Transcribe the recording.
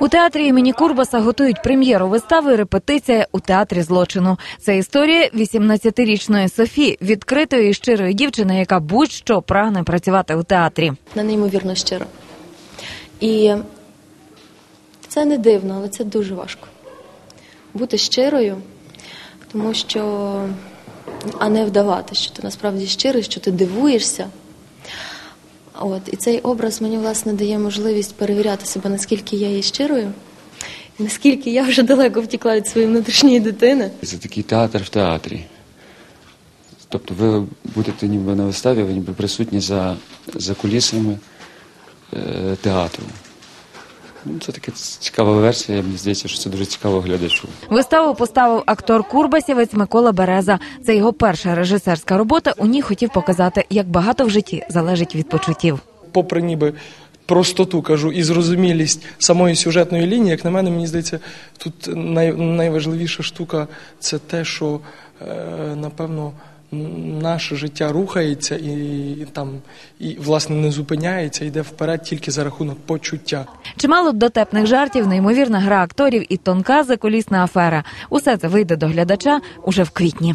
У театрі імені Курбаса готують прем'єру вистави Репетиція у театрі злочину. Це історія 18-річної Софі, відкритої і щирої дівчини, яка будь-що прагне працювати у театрі. Вона неймовірно щира. І це не дивно, але це дуже важко. Бути щирою, тому що, а не вдавати, що ти насправді щирий, що ти дивуєшся. От, і цей образ мені власне дає можливість перевіряти себе, наскільки я є щирою, і наскільки я вже далеко втікла від своєї внутрішньої дитини. Це такий театр в театрі. Тобто ви будете ніби на виставі, ви ніби присутні за, за кулісами е, театру. Ну, це така цікава версія, мені здається, що це дуже цікаво глядачу. Виставу поставив актор Курбасівець Микола Береза. Це його перша режисерська робота. У ній хотів показати, як багато в житті залежить від почуттів. попри ніби простоту кажу і зрозумілість самої сюжетної лінії, як на мене, мені здається, тут най, найважливіша штука це те, що е, напевно наше життя рухається і, і там і власне не зупиняється, йде вперед тільки за рахунок почуття. Чимало дотепних жартів, неймовірна гра акторів і тонка закулісна афера. Усе це вийде до глядача уже в квітні.